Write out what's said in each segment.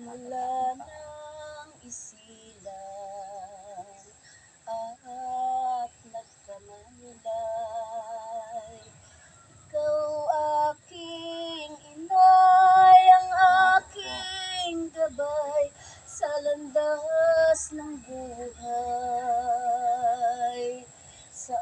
wala nang isilang at nagkamanilay. Ikaw aking inay, ang aking gabay sa landas ng buhay. Sa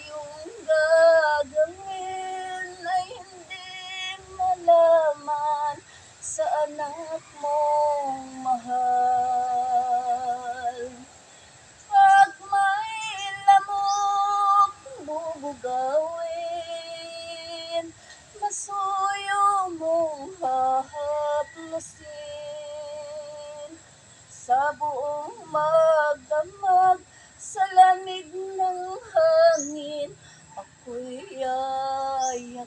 iyong gagawin ay hindi malaman sa anak mong mahal. Pag may lamok bubugawin, masuyo mong hahaplusin. Sa buong magdamag, sa lamig ng hangin, ako'y yayakapin.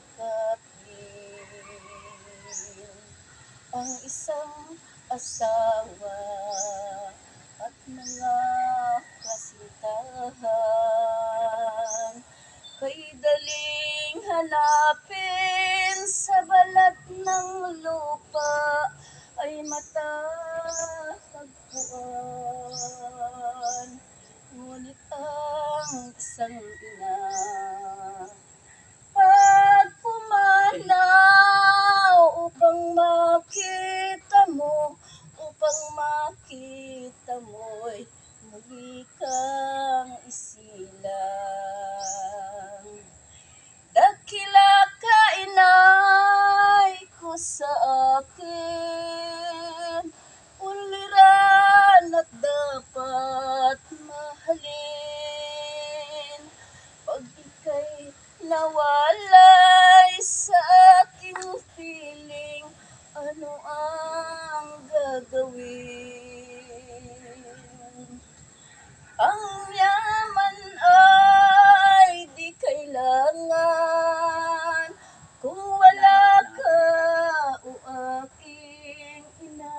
Ang isang asawa at mga kasintahan kay daling hanapin ang isang ina pag pumanaw upang makita mo, upang makita mo'y muli kang isilang. Ang yaman ay di kailangan kung wala ka o aking inay.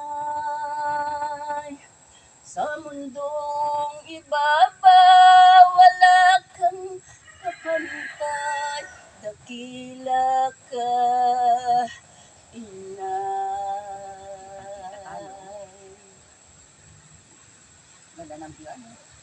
Sa mundong ibabaw, wala kang kapantay, dakila ka, inay. Ganda ng view, ano?